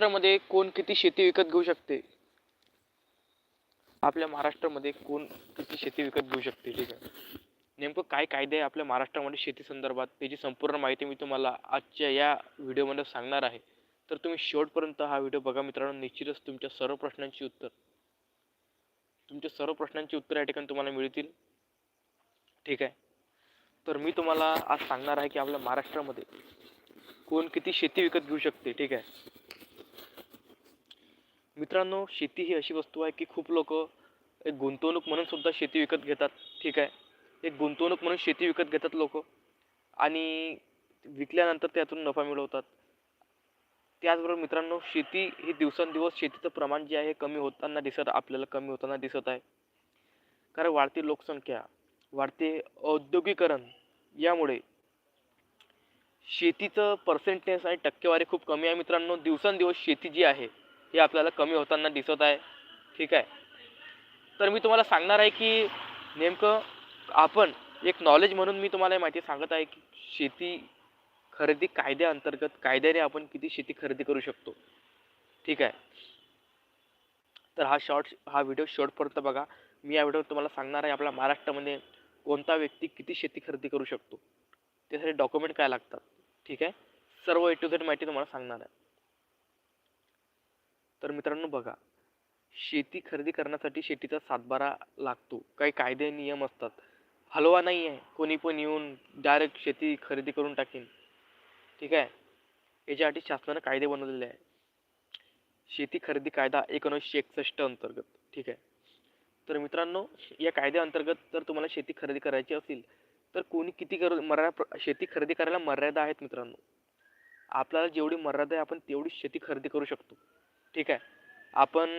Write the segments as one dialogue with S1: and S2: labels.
S1: महाराष्ट्रामध्ये कोण किती शेती विकत घेऊ शकते? आपल्या महाराष्ट्रामध्ये कोण किती शेती विकत घेऊ शकते? ठीक आहे. नेमकं काय कायदे आहे आपल्या महाराष्ट्रामध्ये शेती संदर्भात? त्याची संपूर्ण माहिती मी तुम्हाला आजच्या या व्हिडिओमध्ये सांगणार आहे. तर तुम्ही शेवटपर्यंत हा व्हिडिओ बघा मित्रांनो. निश्चितच तुमच्या सर्व प्रश्नांची उत्तर तुमच्या सर्व प्रश्नांची उत्तर या ठिकाणी तुम्हाला मिळतील. ठीक आहे. तर मी तुम्हाला आज सांगणार आहे की आपल्या महाराष्ट्रामध्ये कोण किती शेती विकत घेऊ शकते? ठीक आहे. मित्रांनो शेती ही अशी वस्तू आहे की खूप लोक एक गुंतवणूक म्हणून सुद्धा शेती विकत घेतात. ठीक आहे? एक गुंतवणूक म्हणून शेती विकत घेतात लोक. आणि विकल्यानंतर त्यातून नफा मिळवतात. त्याचबरोबर मित्रांनो शेती ही दिवसेंदिवस शेतीचं प्रमाण जे आहे कमी होताना दिसत आपल्याला कमी होताना दिसत आहे. कारण वाढती लोकसंख्या वाढते औद्योगिकरण यामुळे शेतीचं पर्सेंटेज आणि टक्केवारी खूप कमी आहे मित्रांनो. दिवसेंदिवस शेती जी आहे हे आपल्याला कमी होताना दिसत आहे. ठीक आहे? तर मी तुम्हाला सांगणार आहे की नेमकं आपण एक नॉलेज म्हणून मी तुम्हाला माहिती सांगत आहे की शेती खरेदी कायद्याअंतर्गत कायद्याने आपण किती शेती खरेदी करू शकतो. ठीक आहे? तर हा शॉर्ट हा व्हिडिओ शेवटपर्यंत बघा. मी या व्हिडिओ तुम्हाला सांगणार आहे आपल्या महाराष्ट्रामध्ये कोणता व्यक्ती किती शेती खरेदी करू शकतो. त्यासाठी डॉक्युमेंट काय लागतात. ठीक आहे? सर्व ए टू झेड माहिती तुम्हाला सांगणार आहे. तर मित्रांनो बघा शेती खरेदी करण्यासाठी शेतीचा सातबारा लागतो. काही कायदे नियम असतात. हलवा नाही आहे. कोणी पण येऊन डायरेक्ट शेती खरेदी करून टाकेन. ठीक आहे? याच्यासाठी शासनानं कायदे बनवलेले आहे शेती खरेदी कायदा एकोणीसशे एकसष्ट अंतर्गत. ठीक आहे? तर मित्रांनो या कायद्याअंतर्गत जर तुम्हाला शेती खरेदी करायची असेल तर कोणी किती कर मर्यादा शेती खरेदी करायला मर्यादा आहेत मित्रांनो. आपल्याला जेवढी मर्यादा आहे आपण तेवढी शेती खरेदी करू शकतो. ठीक आहे. आपण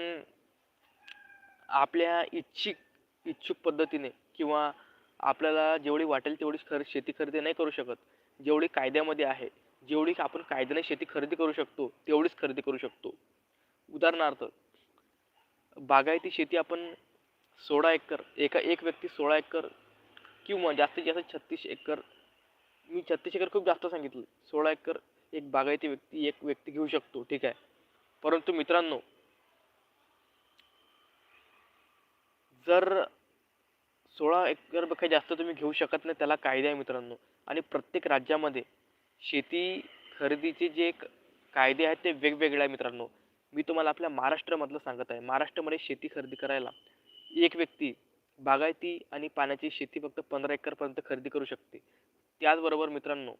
S1: आपल्या इच्छिक इच्छुक पद्धतीने किंवा आपल्याला जेवढी वाटेल तेवढी खर शेती खरेदी नाही करू शकत. जेवढी कायद्यामध्ये आहे जेवढी आपण कायद्याने शेती खरेदी करू शकतो तेवढीच खरेदी करू शकतो. उदाहरणार्थ बागायती शेती आपण सोळा एकर एका एक व्यक्ती सोळा एकर किंवा जास्तीत जास्त छत्तीस एकर मी छत्तीस एकर खूप जास्त सांगितलं. सोळा एकर एक बागायती व्यक्ती एक व्यक्ती घेऊ शकतो ठीक आहे. परंतु मित्रांनो जर सोळा एकरपेक्षा जास्त तुम्ही घेऊ शकत नाही त्याला कायदे आहे मित्रांनो. आणि प्रत्येक राज्यामध्ये शेती खरेदीचे जे एक कायदे आहेत ते वेगवेगळे आहे मित्रांनो. मी तुम्हाला आपल्या महाराष्ट्रामधलं सांगत आहे. महाराष्ट्रामध्ये शेती खरेदी करायला एक व्यक्ती बागायती आणि पाण्याची शेती फक्त पंधरा एकरपर्यंत खरेदी करू शकते. त्याचबरोबर मित्रांनो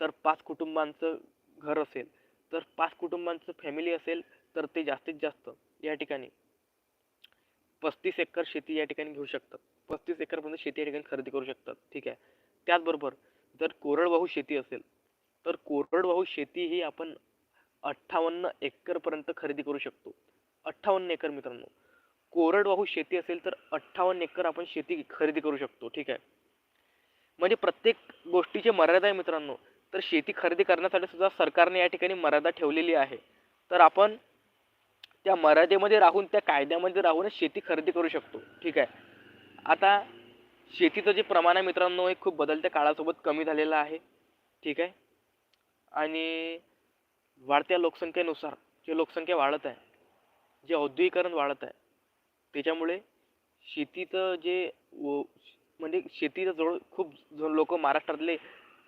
S1: जर पाच कुटुंबांचं घर असेल तर पाच कुटुंबांचं फॅमिली असेल तर ते जास्तीत जास्त या ठिकाणी पस्तीस एकर शेती या ठिकाणी घेऊ शकतात. पस्तीस एकरपर्यंत शेती या ठिकाणी खरेदी करू शकतात. ठीक आहे? त्याचबरोबर जर कोरडवाहू शेती असेल तर कोरडवाहू शेती ही आपण अठ्ठावन्न एकरपर्यंत खरेदी करू शकतो. अठ्ठावन्न एकर मित्रांनो. कोरडवाहू शेती असेल तर अठ्ठावन्न एकर आपण शेती खरेदी करू शकतो. ठीक आहे? म्हणजे प्रत्येक गोष्टीची मर्यादा आहे मित्रांनो. तर शेती खरेदी करण्यासाठी सुद्धा सरकारने या ठिकाणी मर्यादा ठेवलेली आहे. तर आपण त्या मर्यादेमध्ये राहून त्या कायद्यामध्ये राहूनच शेती खरेदी करू शकतो. ठीक आहे? आता शेतीचं जे प्रमाण आहे मित्रांनो हे खूप बदलत्या काळासोबत कमी झालेलं आहे. ठीक आहे? आणि वाढत्या लोकसंख्येनुसार जे लोकसंख्या वाढत आहे जे औद्योगिकरण वाढत आहे त्याच्यामुळे शेतीचं जे व म्हणजे शेतीचं जवळ खूप लोक महाराष्ट्रातले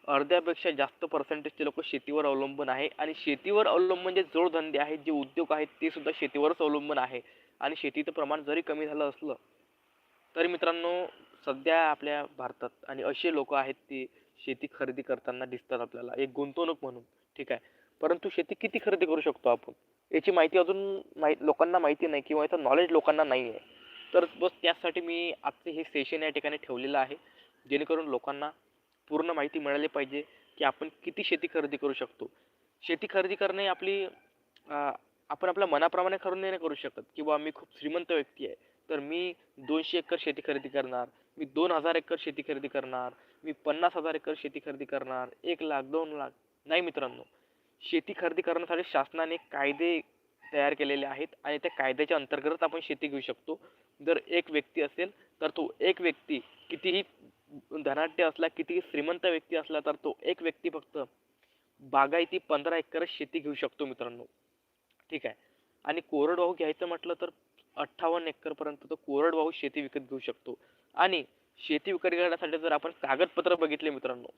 S1: अर्ध्यापेक्षा जास्त पर्सेंटेजचे लोक शेतीवर अवलंबून आहे. आणि शेतीवर अवलंबून जे जोडधंदे आहेत जे उद्योग आहेत ते सुद्धा शेतीवरच अवलंबून आहे. आणि शेतीचं प्रमाण जरी कमी झालं असलं तरी मित्रांनो सध्या आपल्या भारतात आणि असे लोक आहेत ते शेती खरेदी करताना दिसतात आपल्याला. एक गुंतवणूक म्हणून. ठीक आहे? परंतु शेती किती खरेदी करू शकतो आपण? याची माहिती अजून माहीत लोकांना माहिती नाही किंवा याचं नॉलेज लोकांना नाही आहे. तर बस त्यासाठी मी आजचे हे सेशन या ठिकाणी ठेवलेलं आहे. जेणेकरून लोकांना पूर्ण माहिती मिळाली पाहिजे की आपण किती शेती खरेदी करू शकतो. शेती खरेदी करणे आपली आपण आपल्या मनाप्रमाणे करून नाही करू शकत. किंवा मी खूप श्रीमंत व्यक्ती आहे तर मी दोनशे एकर शेती खरेदी करणार मी दोन हजार एकर शेती खरेदी करणार मी पन्नास हजार एकर शेती खरेदी करणार एक लाख दोन लाख नाही मित्रांनो. शेती खरेदी करण्यासाठी शासनाने कायदे तयार केलेले आहेत आणि त्या कायद्याच्या अंतर्गत आपण शेती घेऊ शकतो. जर एक व्यक्ती असेल तर तो एक व्यक्ती कितीही धनाढ्य असला किती श्रीमंत व्यक्ती असला तर तो एक व्यक्ती फक्त बागायती पंधरा एकर शेती घेऊ शकतो मित्रांनो. ठीक आहे? आणि कोरडवाहू घ्यायचं म्हटलं तर अठ्ठावन्न एकरपर्यंत तो कोरडवाहू शेती विकत घेऊ शकतो. आणि शेती विकत घेण्यासाठी जर आपण कागदपत्र बघितले मित्रांनो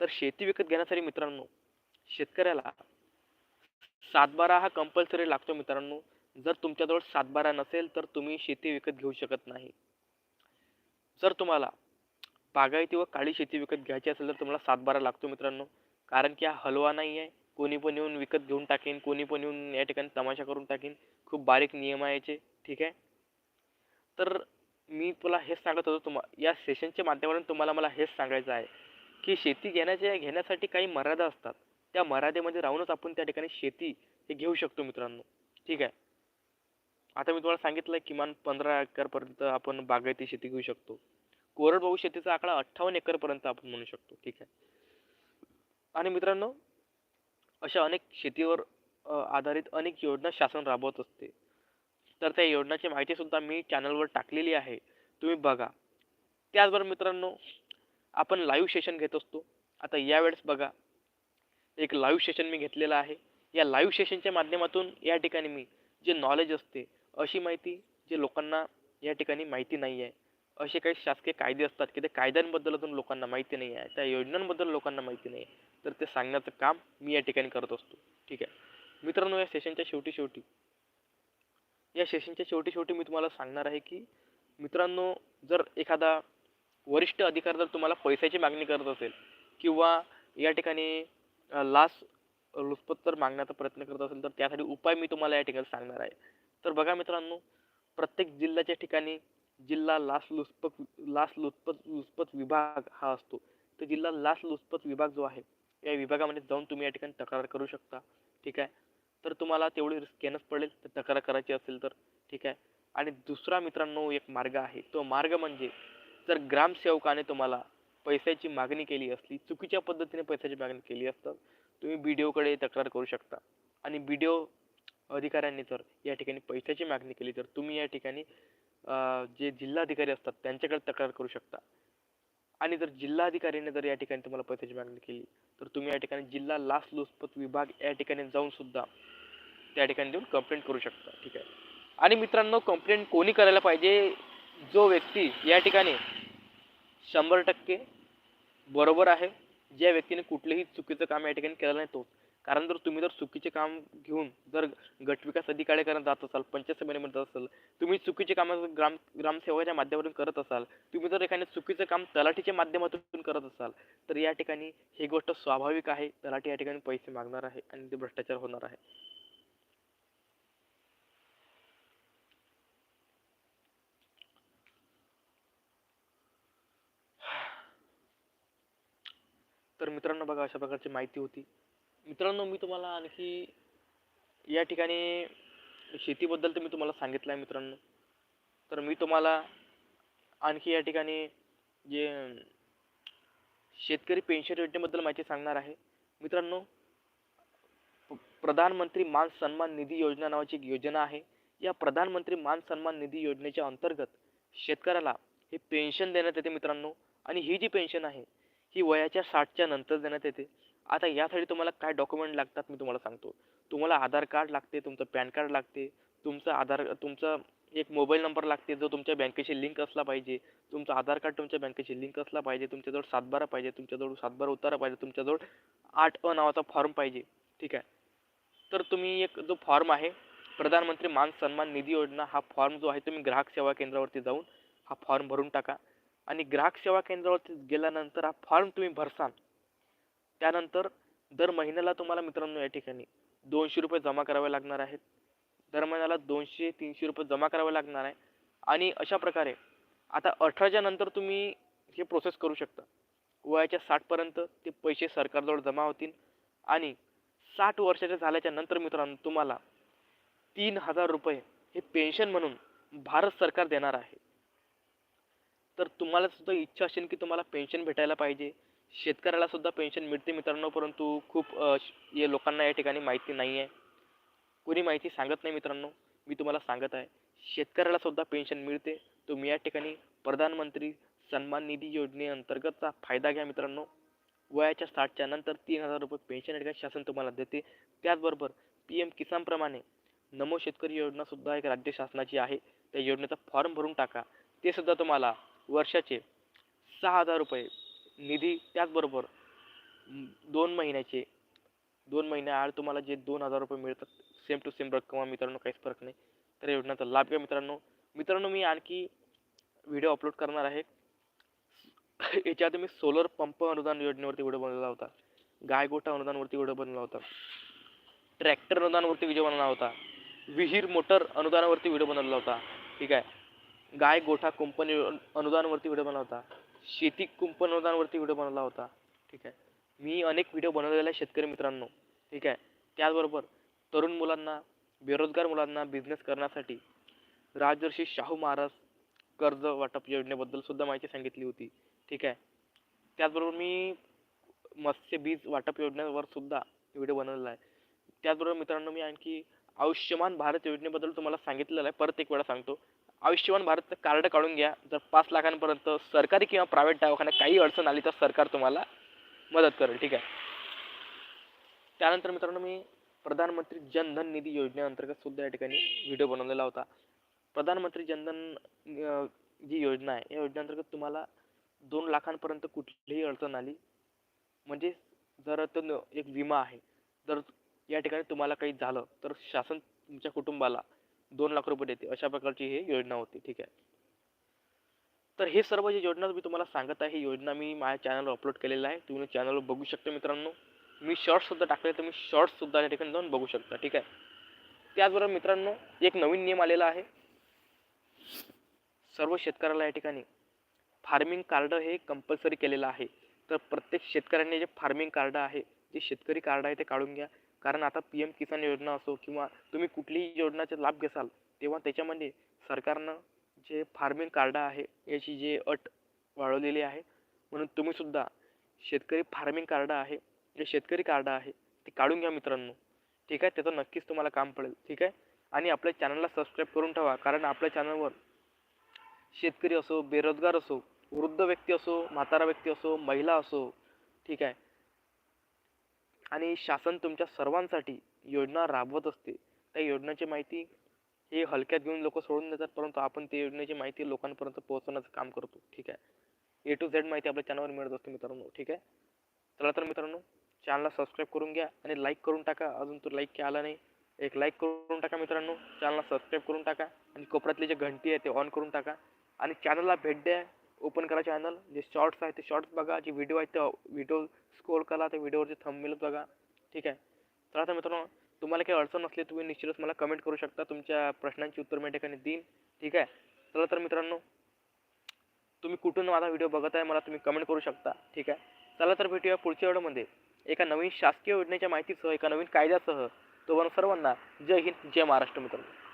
S1: तर शेती विकत घेण्यासाठी मित्रांनो शेतकऱ्याला सातबारा हा कंपल्सरी लागतो मित्रांनो. जर तुमच्याजवळ सातबारा नसेल तर तुम्ही शेती विकत घेऊ शकत नाही. जर तुम्हाला बागायती व काळी शेती विकत घ्यायची असेल तर तुम्हाला सातबारा लागतो मित्रांनो. कारण की हा हलवा नाही आहे. कोणी पण येऊन विकत घेऊन टाकेन कोणी पण येऊन या ठिकाणी तमाशा करून टाकेन. खूप बारीक नियम आहे याचे. ठीक आहे? तर मी तुला हेच सांगत होतो तुम्हा या सेशनच्या माध्यमातून तुम्हाला मला हेच सांगायचं आहे. की शेती घेण्याच्या घेण्यासाठी काही मर्यादा असतात. त्या मर्यादेमध्ये राहूनच आपण त्या ठिकाणी शेती हे घेऊ शकतो मित्रांनो. ठीक आहे? आता मी तुम्हाला सांगितलं किमान पंधरा एकरपर्यंत आपण बागायती शेती घेऊ शकतो. कोरडवाहू शेतीचा आकडा अठ्ठावन्न एकरपर्यंत आपण म्हणू शकतो. ठीक आहे? आणि मित्रांनो अशा अनेक शेतीवर आधारित अनेक योजना शासन राबवत असते. तर त्या योजनाची माहिती सुद्धा मी चॅनलवर टाकलेली आहे. तुम्ही बघा. त्याचबरोबर मित्रांनो आपण लाईव्ह सेशन घेत असतो. आता यावेळेस बघा एक लाईव्ह सेशन मी घेतलेलं आहे. या लाईव्ह सेशनच्या माध्यमातून या ठिकाणी मी जे नॉलेज असते अशी माहिती जे लोकांना या ठिकाणी माहिती नाही आहे असे काही शासकीय कायदे असतात की ते कायद्यांबद्दल अजून लोकांना माहिती नाही आहे. त्या योजनांबद्दल लोकांना माहिती नाही आहे. तर ते सांगण्याचं काम मी या ठिकाणी करत असतो. ठीक आहे? मित्रांनो या सेशनच्या शेवटी शेवटी या सेशनच्या शेवटी शेवटी मी तुम्हाला सांगणार आहे की मित्रांनो जर एखादा वरिष्ठ अधिकारी जर तुम्हाला पैशाची मागणी करत असेल किंवा या ठिकाणी लास लाच लुचपत मागण्याचा प्रयत्न करत असेल तर त्यासाठी उपाय मी तुम्हाला या ठिकाणी सांगणार आहे. तर बघा मित्रांनो प्रत्येक जिल्ह्याच्या ठिकाणी जिल्हा लाचलुचपत लाचलुचपत लुचपत विभाग हा असतो. तर जिल्हा लाचलुचपत विभाग जो आहे या विभागामध्ये जाऊन तुम्ही या ठिकाणी तक्रार करू शकता. ठीक आहे? तर तुम्हाला तेवढी रिस्क घेणंच पडेल तर तक्रार करायची असेल तर. ठीक आहे? आणि दुसरा मित्रांनो एक मार्ग आहे. तो मार्ग म्हणजे जर ग्रामसेवकाने तुम्हाला पैशाची मागणी केली असली चुकीच्या पद्धतीने पैशाची मागणी केली असतात तुम्ही बी डी ओकडे तक्रार करू शकता. आणि बी डी ओ अधिकाऱ्यांनी जर या ठिकाणी पैशाची मागणी केली तर तुम्ही या ठिकाणी जे जिल्हाधिकारी असतात त्यांच्याकडे तक्रार करू शकता. आणि जर जिल्हाधिकाऱ्याने जर या ठिकाणी तुम्हाला पैशाची मागणी केली तर तुम्ही या ठिकाणी जिल्हा लाच लुचपत विभाग या ठिकाणी जाऊन सुद्धा त्या ठिकाणी देऊन कंप्लेंट करू शकता. ठीक आहे? आणि मित्रांनो कंप्लेंट कोणी करायला पाहिजे? जो व्यक्ती या ठिकाणी शंभर टक्के बरोबर आहे ज्या व्यक्तीने कुठलेही चुकीचं काम या ठिकाणी केलं नाही तो कारण जर तुम्ही जर चुकीचे काम घेऊन जर गटविकास अधिकाऱ्याकडे जात असाल पंचायत समितीमध्ये जात असाल तुम्ही चुकीचे काम ग्राम ग्रामसेवकाच्या माध्यमातून करत असाल तुम्ही जर एखाद्या चुकीचं काम तलाठीच्या माध्यमातून करत असाल तर या ठिकाणी ही गोष्ट स्वाभाविक आहे. तलाठी या ठिकाणी पैसे मागणार आहे आणि ते भ्रष्टाचार होणार आहे. तर मित्रांनो बघा अशा प्रकारची माहिती होती. मित्रांनो मी तुम्हाला आणखी या ठिकाणी शेतीबद्दल तर मी तुम्हाला सांगितलं आहे मित्रांनो. तर मी तुम्हाला आणखी या ठिकाणी जे शेतकरी पेन्शन योजनेबद्दल माहिती सांगणार आहे. मित्रांनो प्रधानमंत्री मान सन्मान निधी योजना नावाची एक योजना आहे. या प्रधानमंत्री मान सन्मान निधी योजनेच्या अंतर्गत शेतकऱ्याला हे पेन्शन देण्यात येते मित्रांनो. आणि ही जी पेन्शन आहे ही वयाच्या साठच्या नंतर देण्यात येते. आता यासाठी तुम्हाला काय डॉक्युमेंट लागतात मी तुम्हाला सांगतो. तुम्हाला आधार कार्ड लागते तुमचं पॅन कार्ड लागते तुमचं आधार तुमचं एक मोबाईल नंबर लागते जो तुमच्या बँकेशी लिंक असला पाहिजे. तुमचं आधार कार्ड तुमच्या बँकेशी लिंक असला पाहिजे तुमच्याजवळ सातबारा पाहिजे तुमच्याजवळ सातबारा उतारा पाहिजे तुमच्याजवळ आठ अ नावाचा फॉर्म पाहिजे. ठीक आहे? तर तुम्ही एक जो फॉर्म आहे प्रधानमंत्री मान सन्मान निधी योजना हा फॉर्म जो आहे तुम्ही ग्राहक सेवा केंद्रावरती जाऊन हा फॉर्म भरून टाका. आणि ग्राहक सेवा केंद्रावरती गेल्यानंतर हा फॉर्म तुम्ही भरसाल. त्यानंतर दर महिन्याला तुम्हाला मित्रांनो या ठिकाणी दोनशे रुपये जमा करावे लागणार आहेत. दर महिन्याला दोनशे तीनशे रुपये जमा करावे लागणार आहे. आणि अशा प्रकारे आता अठराच्या नंतर तुम्ही हे प्रोसेस करू शकता. वयाच्या साठपर्यंत ते पैसे सरकारजवळ जमा होतील. आणि साठ वर्षाच्या झाल्याच्यानंतर मित्रांनो तुम्हाला तीन हजार रुपये हे पेन्शन म्हणून भारत सरकार देणार आहे. तर तुम्हाला सुद्धा इच्छा असेल की तुम्हाला पेन्शन भेटायला पाहिजे. शेतकऱ्याला सुद्धा पेन्शन मिळते मित्रांनो परंतु खूप श- हे लोकांना या ठिकाणी माहिती नाही आहे कोणी माहिती सांगत नाही मित्रांनो मी तुम्हाला सांगत आहे. शेतकऱ्याला सुद्धा पेन्शन मिळते. तुम्ही या ठिकाणी प्रधानमंत्री सन्मान निधी योजनेअंतर्गतचा फायदा घ्या मित्रांनो. वयाच्या साठच्या नंतर तीन हजार रुपये पेन्शन या ठिकाणी शासन तुम्हाला देते. त्याचबरोबर पी एम किसानप्रमाणे नमो शेतकरी योजनासुद्धा एक राज्य शासनाची आहे. त्या योजनेचा फॉर्म भरून टाका. ते सुद्धा तुम्हाला वर्षाचे सहा हजार रुपये निधी त्याचबरोबर दोन महिन्याचे दोन महिन्याआड तुम्हाला जे दोन हजार रुपये मिळतात सेम टू सेम रक्कम आहे मित्रांनो काहीच फरक नाही. तर या योजनेचा लाभ घ्या मित्रांनो. मित्रांनो मी आणखी व्हिडिओ अपलोड करणार आहे. याच्यात मी सोलर पंप अनुदान योजनेवरती व्हिडिओ बनवला होता. गायगोठा अनुदानवरती व्हिडिओ बनवला होता. ट्रॅक्टर अनुदानावरती व्हिडिओ बनवला होता. विहीर मोटर अनुदानावरती व्हिडिओ बनवला होता. ठीक आहे. गाय गोठा कंपनी अनुदानवरती व्हिडिओ बनवला होता. शेती कुंपण व्हिडिओ बनवला होता. ठीक आहे? मी अनेक व्हिडिओ बनवलेला आहे शेतकरी मित्रांनो. ठीक आहे? त्याचबरोबर तरुण मुलांना बेरोजगार मुलांना बिझनेस करण्यासाठी राजर्षी शाहू महाराज कर्ज वाटप योजनेबद्दल सुद्धा माहिती सांगितली होती. ठीक आहे? त्याचबरोबर मी मत्स्य बीज वाटप योजनेवर सुद्धा व्हिडिओ बनवलेला आहे. त्याचबरोबर मित्रांनो मी आणखी आयुष्यमान भारत योजनेबद्दल तुम्हाला सांगितलेलं आहे. परत एक वेळा सांगतो. आयुष्यमान भारतचं कार्ड काढून घ्या. जर पाच लाखांपर्यंत सरकारी किंवा प्रायव्हेट दवाखान्यात काही अडचण आली तर सरकार तुम्हाला मदत करेल. ठीक आहे? त्यानंतर मित्रांनो मी प्रधानमंत्री जनधन निधी योजनेअंतर्गत सुद्धा या ठिकाणी व्हिडिओ बनवलेला होता. प्रधानमंत्री जनधन जी योजना आहे या योजनेअंतर्गत तुम्हाला दोन लाखांपर्यंत कुठलीही अडचण आली म्हणजे जर तो एक विमा आहे जर या ठिकाणी तुम्हाला काही झालं तर शासन तुमच्या कुटुंबाला दोन लाख रुपये देते अशा प्रकारची ही योजना होती ठीक आहे. तर हे सर्व जे योजना मी तुम्हाला सांगत आहे ही योजना मी माझ्या चॅनलवर अपलोड केलेलं आहे. तुम्ही चॅनलवर बघू शकता मित्रांनो. मी शॉर्ट्ससुद्धा टाकले तर मी शॉर्ट्स सुद्धा या ठिकाणी जाऊन बघू शकता ठीक आहे. त्याचबरोबर मित्रांनो एक नवीन नियम आलेला आहे. सर्व शेतकऱ्याला या ठिकाणी फार्मिंग कार्ड हे कंपल्सरी केलेलं आहे. तर प्रत्येक शेतकऱ्यांनी जे फार्मिंग कार्ड आहे जे शेतकरी कार्ड आहे ते काढून घ्या. कारण आता पी एम किसान योजना असो किंवा तुम्ही कुठलीही योजनाचा लाभ घेसाल तेव्हा त्याच्यामध्ये सरकारनं जे फार्मिंग कार्ड आहे याची जे अट वाढवलेली आहे म्हणून तुम्ही सुद्धा शेतकरी फार्मिंग कार्ड आहे जे शेतकरी कार्ड आहे ते काढून घ्या मित्रांनो. ठीक आहे? त्याचं नक्कीच तुम्हाला काम पडेल. ठीक आहे? आणि आपल्या चॅनलला सबस्क्राईब करून ठेवा कारण आपल्या चॅनलवर शेतकरी असो बेरोजगार असो वृद्ध व्यक्ती असो म्हातारा व्यक्ती असो महिला असो ठीक आहे? आणि शासन तुमच्या सर्वांसाठी योजना राबवत असते. त्या योजनाची माहिती हे हलक्यात घेऊन लोक सोडून देतात परंतु आपण त्या योजनेची माहिती लोकांपर्यंत पोहोचवण्याचं काम करतो. ठीक आहे? ए टू झेड माहिती आपल्या चॅनलवर मिळत असते मित्रांनो. ठीक आहे? चला तर मित्रांनो चॅनलला सबस्क्राईब करून घ्या आणि लाईक करून टाका. अजून तो लाईक आला नाही एक लाईक करून टाका मित्रांनो. चॅनलला सबस्क्राईब करून टाका आणि कोपऱ्यातली जी घंटी आहे ते ऑन करून टाका. आणि चॅनलला भेट द्या. ओपन करा चॅनल. जे शॉर्ट्स आहे ते शॉर्ट्स बघा जे व्हिडिओ आहेत ते व्हिडिओ स्क्रोल करा ते व्हिडिओवरचे थंबनेल बघा. ठीक आहे? चला तर मित्रांनो तुम्हाला काही अडचण असली तुम्ही निश्चितच मला कमेंट करू शकता. तुमच्या प्रश्नांची उत्तर मी ठिकाणी देईन. ठीक आहे? चला तर मित्रांनो तुम्ही कुठून माझा व्हिडिओ बघत आहे मला तुम्ही कमेंट करू शकता. ठीक आहे? चला तर भेटूया पुढच्या व्हिडिओमध्ये. एका नवीन शासकीय योजनेच्या माहितीसह एका नवीन कायद्यासह. तो सर्वांना जय हिंद जय महाराष्ट्र मित्रांनो.